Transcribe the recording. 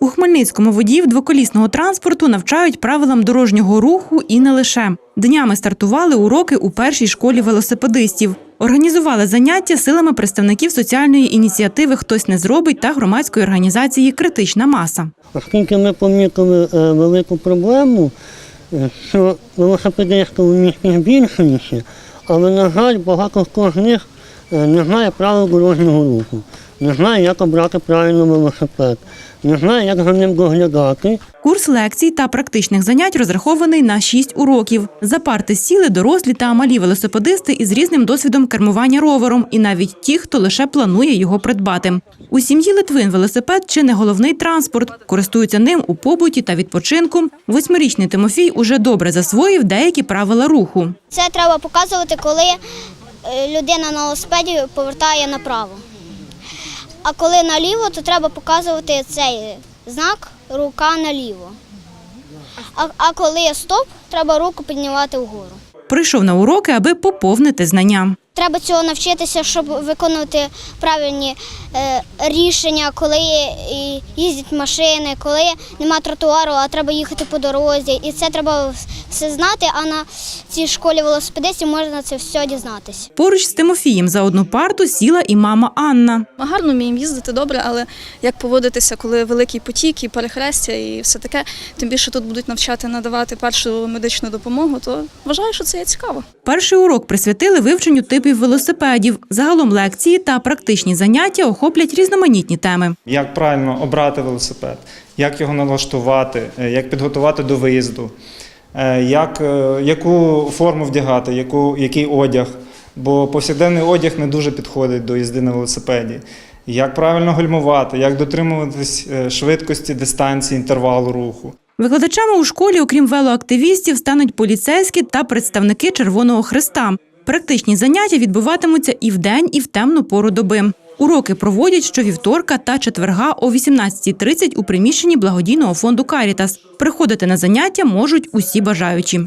У Хмельницькому водіїв двоколісного транспорту навчають правилам дорожнього руху і не лише. Днями стартували уроки у першій школі велосипедистів. Організували заняття силами представників соціальної ініціативи Хтось не зробить та громадської організації Критична маса. Оскільки ми помітили е, велику проблему, е, що велосипедистів у місті збільшується, але, на жаль, багато хто з них е, не знає правил дорожнього руху, не знає, як обрати правильно велосипед, не знає, як за ним доглядати. Курс лекцій та практичних занять розрахований на 6 уроків. За парти сіли дорослі та малі велосипедисти із різним досвідом кермування ровером, і навіть ті, хто лише планує його придбати. У сім'ї Литвин велосипед чи не головний транспорт. Користуються ним у побуті та відпочинку. Восьмирічний Тимофій уже добре засвоїв деякі правила руху. Це треба показувати, коли е, людина на велосипеді повертає направо. А коли наліво, то треба показувати цей знак рука наліво. А, а коли стоп, треба руку піднімати вгору. Прийшов на уроки, аби поповнити знання. Треба цього навчитися, щоб виконувати правильні е, рішення, коли їздять машини, коли нема тротуару, а треба їхати по дорозі. І це треба все знати, а на цій школі велосипедистів можна це все дізнатися. Поруч з Тимофієм за одну парту сіла і мама Анна. Ми гарно вміємо їздити добре, але як поводитися, коли великий потік і перехрестя, і все таке, тим більше тут будуть навчати надавати першу медичну допомогу, то вважаю, що це є цікаво. Перший урок присвятили вивченню типів велосипедів. Загалом лекції та практичні заняття охоплять різноманітні теми. як правильно обрати велосипед, як його налаштувати, е, як підготувати до виїзду, е, як, е, яку форму вдягати, яку, який одяг. Бо повсякденний одяг не дуже підходить до їзди на велосипеді. Як правильно гальмувати, як дотримуватись швидкості, дистанції, інтервалу руху. Викладачами у школі, окрім велоактивістів, стануть поліцейські та представники Червоного Христа. Практичні заняття відбуватимуться і в день, і в темну пору доби. Уроки проводять щовівторка та четверга о 18.30 у приміщенні благодійного фонду Карітас. Приходити на заняття можуть усі бажаючі.